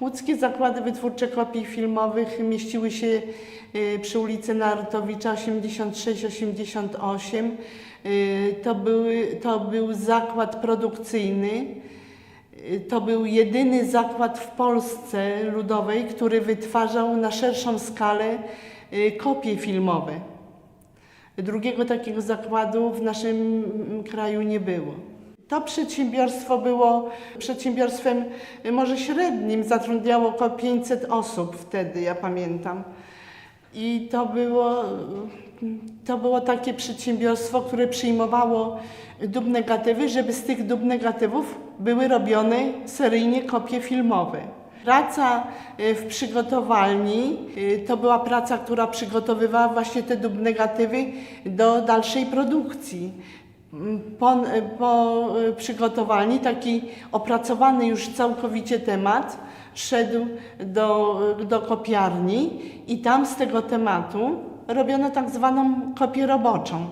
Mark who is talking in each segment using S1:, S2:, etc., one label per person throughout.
S1: Łódzkie zakłady wytwórcze kopii filmowych mieściły się y, przy ulicy Narutowicza 86-88. Y, To, to był zakład produkcyjny. Y, To był jedyny zakład w Polsce ludowej, który wytwarzał na szerszą skalę kopie filmowe. Drugiego takiego zakładu w naszym kraju nie było. To przedsiębiorstwo było przedsiębiorstwem y, może średnim, zatrudniało około 500 osób wtedy, ja pamiętam. I to było, y, to było takie przedsiębiorstwo, które przyjmowało dub negatywy, żeby z tych dub negatywów były robione seryjnie kopie filmowe. Praca y, w przygotowalni to była praca, która przygotowywała właśnie te dub negatywy do dalszej produkcji. Mm, Po, po y, przygotowalni taki opracowany już całkowicie temat szedł do, do kopiarni i tam z tego tematu robiono tak zwaną kopię roboczą.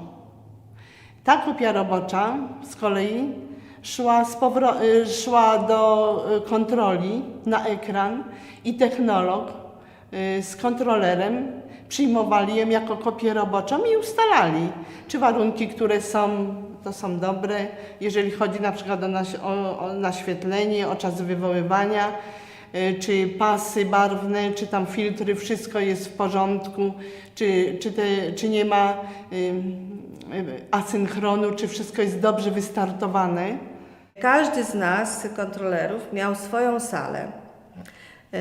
S1: Ta kopia robocza z kolei szła, z y, szła do y, kontroli na ekran i technolog y, z kontrolerem przyjmowali ją jako kopię roboczą i ustalali, czy warunki, które są, to są dobre, jeżeli chodzi na przykład o, naś- o, o naświetlenie, o czas wywoływania, y, czy pasy barwne, czy tam filtry, wszystko jest w porządku, czy, czy, te, czy nie ma y, asynchronu, czy wszystko jest dobrze wystartowane.
S2: Każdy z nas, kontrolerów, miał swoją salę,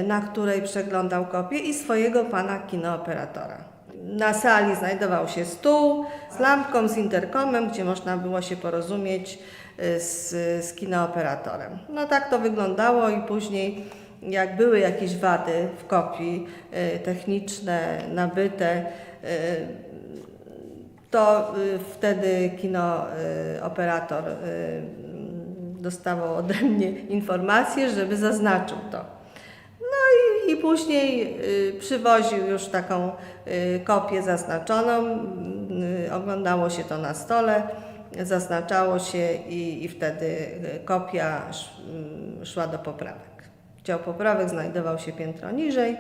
S2: na której przeglądał kopie i swojego pana kinooperatora. Na sali znajdował się stół z lampką, z interkomem, gdzie można było się porozumieć y, z, z kinooperatorem. No tak to wyglądało i później jak były jakieś wady w kopii y, techniczne, nabyte, y, to wtedy kinooperator dostawał ode mnie informację, żeby zaznaczył to. Później y, przywoził już taką y, kopię zaznaczoną, y, oglądało się to na stole, zaznaczało się i, i wtedy kopia sz, szła do poprawek. Dział poprawek znajdował się piętro niżej.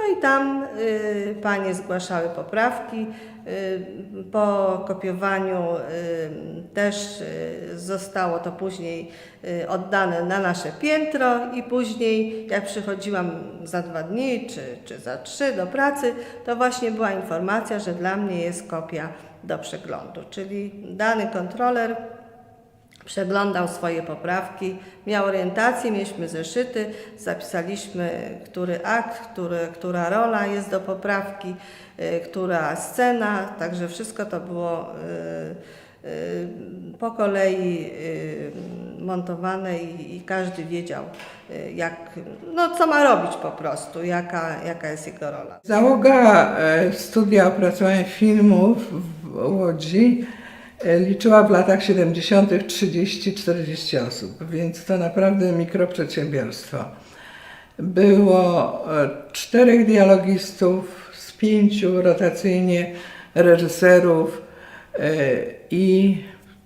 S2: No i tam y, panie zgłaszały poprawki. Y, po kopiowaniu y, też y, zostało to później y, oddane na nasze piętro i później jak przychodziłam za dwa dni czy, czy za trzy do pracy, to właśnie była informacja, że dla mnie jest kopia do przeglądu. Czyli dany kontroler przeglądał swoje poprawki, miał orientację, mieliśmy zeszyty, zapisaliśmy, który akt, który, która rola jest do poprawki, y, która scena, także wszystko to było y, y, po kolei y, montowane i, i każdy wiedział, y, jak, no, co ma robić po prostu, jaka, jaka jest jego rola.
S3: Załoga e, studia opracowań filmów w Łodzi liczyła w latach 70. 30-40 osób, więc to naprawdę mikroprzedsiębiorstwo. Było e, czterech dialogistów, z pięciu rotacyjnie reżyserów e, i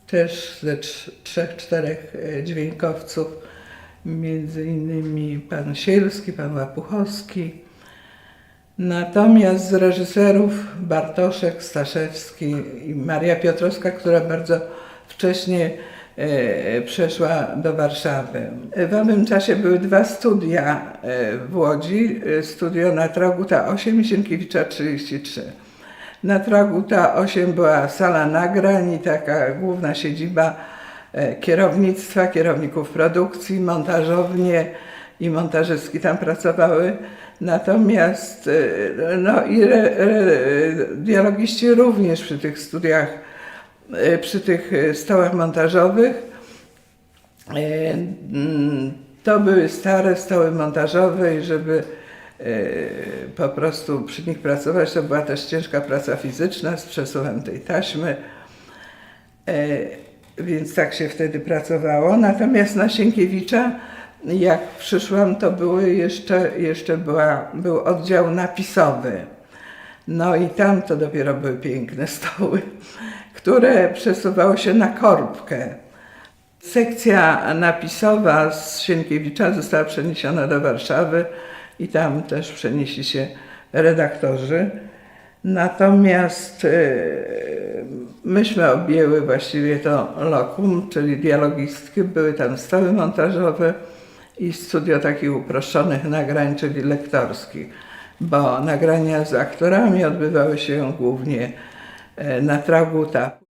S3: też ze trz- trzech, czterech e, dźwiękowców, między innymi pan Sielski, pan Łapuchowski. Natomiast z reżyserów Bartoszek, Staszewski i Maria Piotrowska, która bardzo wcześnie e, przeszła do Warszawy. W owym czasie były dwa studia e, w Łodzi. Studio na Traguta 8 i Sienkiewicza 33. Na Traguta 8 była sala nagrań i taka główna siedziba e, kierownictwa, kierowników produkcji, montażownie i montażystki tam pracowały. Natomiast e, no i re, re, dialogiści również przy tych studiach, e, przy tych e, stołach montażowych. To były stare stoły montażowe i żeby po prostu przy nich pracować, to była też ciężka praca fizyczna z przesuwem tej taśmy. Więc tak się wtedy pracowało. Natomiast na Sienkiewicza, jak przyszłam, to były jeszcze, jeszcze była, był oddział napisowy. No i tam to dopiero były piękne stoły, które przesuwało się na korbkę. Sekcja napisowa z Sienkiewicza została przeniesiona do Warszawy i tam też przenieśli się redaktorzy. Natomiast e, myśmy objęły właściwie to lokum, czyli dialogistki, były tam stoły montażowe i studio takich uproszczonych nagrań, czyli lektorskich, bo nagrania z aktorami odbywały się głównie e, na tragutach.